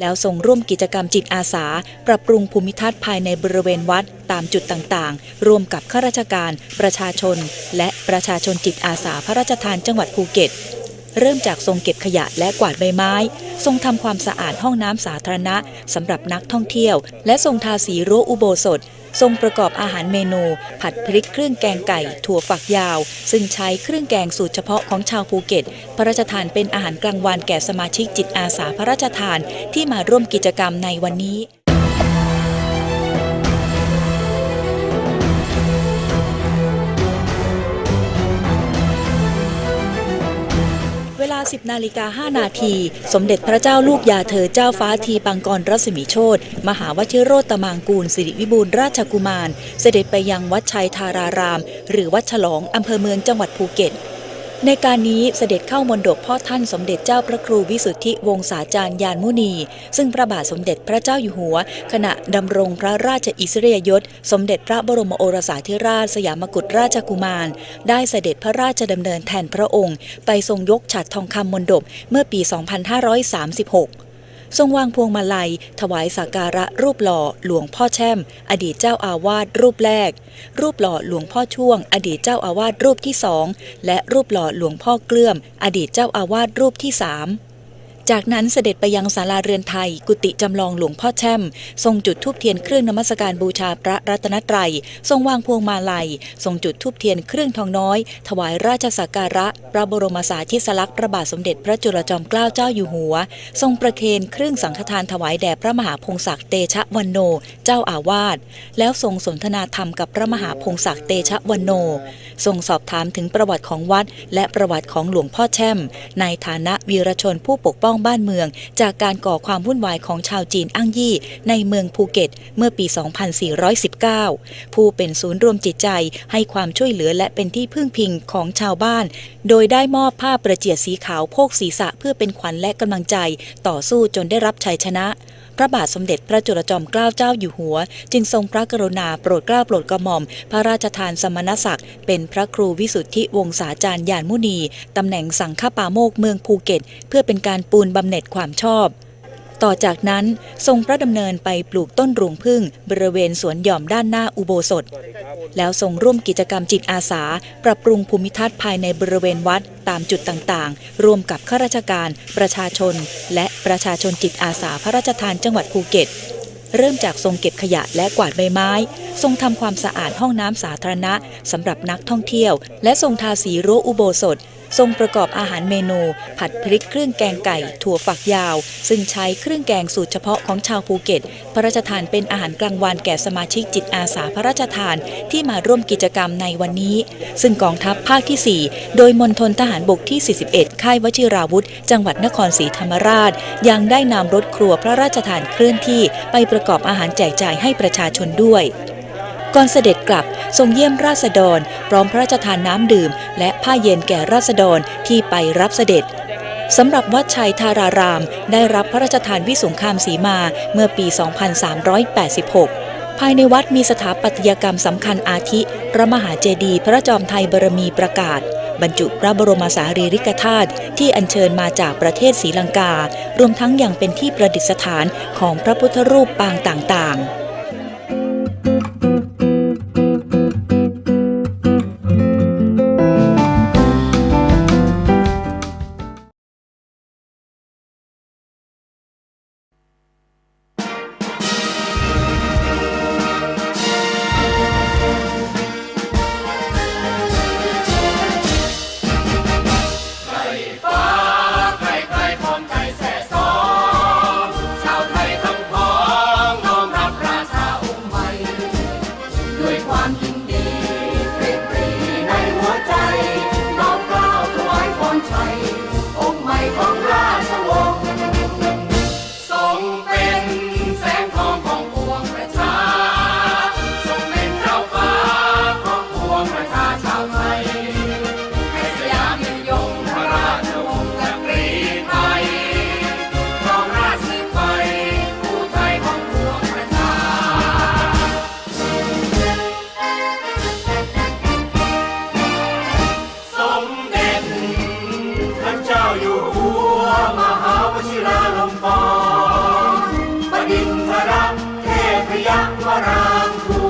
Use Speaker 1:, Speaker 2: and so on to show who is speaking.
Speaker 1: แล้วส่งร่วมกิจกรรมจิตอาสา ปรับปรุงภูมิทัศน์ภายในบริเวณวัดตามจุดต่างๆ ร่วมกับข้าราชการ ประชาชน และประชาชนจิตอาสาพระราชทานจังหวัดภูเก็ต เริ่มจากทรงเก็บขยะและกวาดใบไม้ ทรงทำความสะอาดห้องน้ำสาธารณะสำหรับนักท่องเที่ยว และทรงทาสีรั้วอุโบสถ ทรงประกอบอาหารเมนู ผัดพริกเครื่องแกงไก่ ถั่วฝักยาว ซึ่งใช้เครื่องแกงสูตรเฉพาะของชาวภูเก็ต พระราชทานเป็นอาหารกลางวันแก่สมาชิกจิตอาสาพระราชทานที่มาร่วมกิจกรรมในวันนี้ วลา 10 นาฬิกา 5 นาที สมเด็จพระเจ้าลูกยาเธอเจ้าฟ้าทีปังกรรัศมีโชตมหาวชิโรตมางกูล สิริวิบูลราชกุมาร เสด็จไปยังวัดชัยธาราราม หรือวัดฉลองอำเภอเมืองจังหวัดภูเก็ต ในการนี้เสด็จเข้ามณฑปพ่อท่านสมเด็จเจ้าพระครูวิสุทธิวงศาจารย์ยานมุนี ซึ่งพระบาทสมเด็จพระเจ้าอยู่หัว ขณะดำรงพระราชอิสริยยศ สมเด็จพระบรมโอรสาธิราชสยามกุฎราชกุมาร ได้เสด็จพระราชดำเนินแทนพระองค์ ไปทรงยกฉัตรทองคำมณฑปเมื่อปี 2536 ทรงวางพวงมาลัย ถวายสักการะรูปหล่อหลวงพ่อแช่ม อดีตเจ้าอาวาสรูปแรก รูปหล่อหลวงพ่อช่วง อดีตเจ้าอาวาสรูปที่สองและรูปหล่อหลวงพ่อเกลื่อม อดีตเจ้าอาวาสรูปที่สาม จากนั้นเสด็จไปยังศาลาเรือนไทย กุฏิจำลองหลวงพ่อแช่ม ทรงจุดธูปเทียนเครื่องนมัสการบูชาพระรัตนตรัย ทรงวางพวงมาลัย ทรงจุดธูปเทียนเครื่องทองน้อย ถวายราชสักการะ พระบรมสารีริสลักษณ์พระบาทสมเด็จพระจุลจอมเกล้าเจ้าอยู่หัว ทรงประเคนเครื่องสังฆทานถวายแด่พระมหาพงศักดิ์เตชะวันโน เจ้าอาวาส แล้วทรงสนทนาธรรมกับพระมหาพงศักดิ์เตชะวันโน ทรงสอบถามถึงประวัติของวัด และประวัติของหลวงพ่อแช่ม ในฐานะวีรชนผู้ปกป้องบ้านเมือง จากการก่อความวุ่นวายของชาวจีนอ้างยี่ ในเมืองภูเก็ต เมื่อปี 2419 ผู้เป็นศูนย์รวมจิตใจให้ความช่วยเหลือและเป็นที่พึ่งพิงของชาวบ้าน โดยได้มอบผ้าประเจียดสีขาวโพกศีรษะเพื่อเป็นขวัญและกำลังใจ ต่อสู้จนได้รับชัยชนะพระบาทสมเด็จพระจุลจอมเกล้าเจ้าอยู่หัว จึงทรงพระกรุณาโปรดเกล้าโปรดกระหม่อม พระราชทานสมณศักดิ์ เป็นพระครูวิสุทธิวงศาจารย์ยานมุนี ตำแหน่งสังฆปาโมกเมืองภูเก็ต เพื่อเป็นการปูนบำเหน็จความชอบ ต่อจากนั้นทรงพระดำเนินไปปลูกต้นรวงพึ่งบริเวณสวนหย่อมด้านหน้าอุโบสถ แล้วทรงร่วมกิจกรรมจิตอาสา ปรับปรุงภูมิทัศน์ภายในบริเวณวัดตามจุดต่างๆร่วมกับข้าราชการ ประชาชน และประชาชนจิตอาสาพระราชทานจังหวัดภูเก็ต เริ่มจากทรงเก็บขยะและกวาดใบไม้ ทรงทำความสะอาดห้องน้ำสาธารณะสำหรับนักท่องเที่ยว และทรงทาสีรั้วอุโบสถ ทรงประกอบอาหารเมนู ผัดพริกเครื่องแกงไก่ ถั่วฝักยาว ซึ่งใช้เครื่องแกงสูตรเฉพาะของชาวภูเก็ต พระราชทานเป็นอาหารกลางวันแก่สมาชิกจิตอาสาพระราชทานที่มาร่วมกิจกรรมในวันนี้ ซึ่งกองทัพภาคที่ 4 โดยมณฑลทหารบกที่ 41 ค่ายวชิราวุธ จังหวัดนครศรีธรรมราช ยังได้นำรถครัวพระราชทานเคลื่อนที่ไปประกอบอาหารแจกจ่ายให้ประชาชนด้วย ก่อนเสด็จกลับทรงเยี่ยมราษฎร พร้อมพระราชทานน้ำดื่ม และผ้าเย็นแก่ราษฎรที่ไปรับเสด็จสำหรับวัดชัยธาราราม ได้รับพระราชทานวิสุงคามสีมาเมื่อปี 2386 ภายในวัดมีสถาปัตยกรรมสำคัญอาทิ พระมหาเจดีย์พระจอมไทยบรมีประกาศ บรรจุพระบรมสารีริกธาตุที่อัญเชิญมาจากประเทศศรีลังกา รวมทั้งยังเป็นที่ประดิษฐานของพระพุทธรูปปางต่างๆ
Speaker 2: ด้วยความยิน yang merangkul